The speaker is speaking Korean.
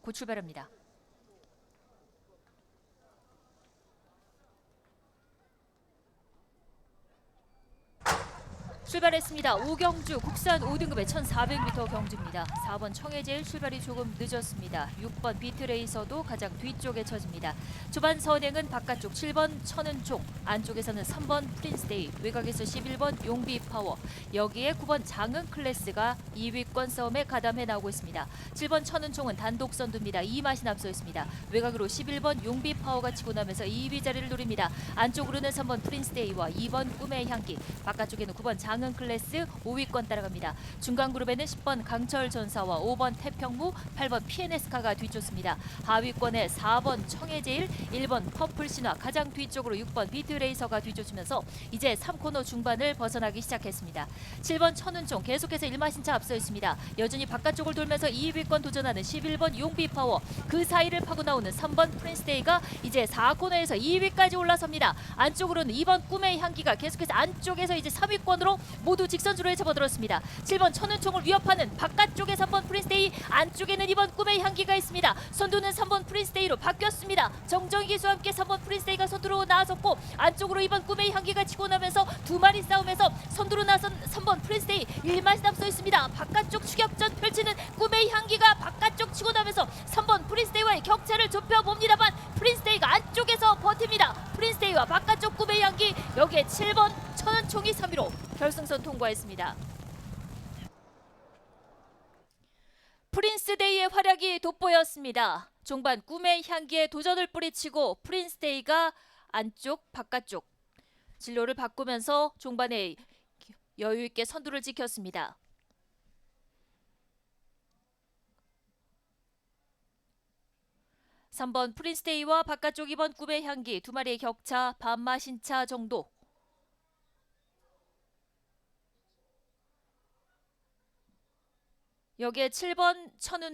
곧 출발합니다. 출발했습니다. 오경주 국산 5등급의 1400m 경주입니다. 4번 청해제일 출발이 조금 늦었습니다. 6번 비트레이서도 가장 뒤쪽에 처집니다. 초반 선행은 바깥쪽 7번 천은총, 안쪽에서는 3번 프린스데이, 외곽에서 11번 용비 파워, 여기에 9번 장은 클래스가 2위권 싸움에 가담해 나오고 있습니다. 7번 천은총은 단독 선두입니다. 이 맛이 앞서 있습니다. 외곽으로 11번 용비 파워가 치고 나면서 2위 자리를 노립니다. 안쪽으로는 3번 프린스데이와 2번 꿈의 향기, 바깥쪽에는 9번 장은 클래스 5위권 따라갑니다. 중간 그룹에는 10번 강철 전사와 5번 태평무, 8번 PNS카가 뒤쫓습니다. 하위권에 4번 청해제일, 1번 퍼플 신화 가장 뒤쪽으로 6번 비트레이서가 뒤쫓으면서 이제 3코너 중반을 벗어나기 시작했습니다. 7번 천운총 계속해서 1마신차 앞서 있습니다. 여전히 바깥쪽을 돌면서 2위권 도전하는 11번 용비파워 그 사이를 파고 나오는 3번 프린스데이가 이제 4코너에서 2위까지 올라섭니다. 안쪽으로는 2번 꿈의 향기가 계속해서 안쪽에서 이제 3위권으로 모두 직선주로에 접어들었습니다. 7번 천운총을 위협하는 바깥쪽에 3번 프린스데이 안쪽에는 2번 꿈의 향기가 있습니다. 선두는 3번 프린스데이로 바뀌었습니다. 정정희 기수와 함께 3번 프린스데이가 선두로 나섰고 안쪽으로 2번 꿈의 향기가 치고 나면서 두 마리 싸움에서 선두로 나선 3번 프린스데이 1마시 앞서 있습니다. 바깥쪽 추격전 펼치는 꿈의 향기가 바깥쪽 치고 나면서 3번 프린스데이와의 격차를 좁혀봅니다만 프린스데이가 안쪽에서 버팁니다. 프린스데이와 바깥쪽 꿈의 향기 여기에 7번 천은총이 3위로 결승선 통과했습니다. 프린스데이의 활약이 돋보였습니다. 종반 꿈의 향기에 도전을 뿌리치고 프린스데이가 안쪽 바깥쪽 진로를 바꾸면서 종반에 여유 있게 선두를 지켰습니다. 삼번 프린스데이와 바깥쪽 2번 꿈의 향기 두 마리의 격차 반마신차 정도 여기에 7번 천운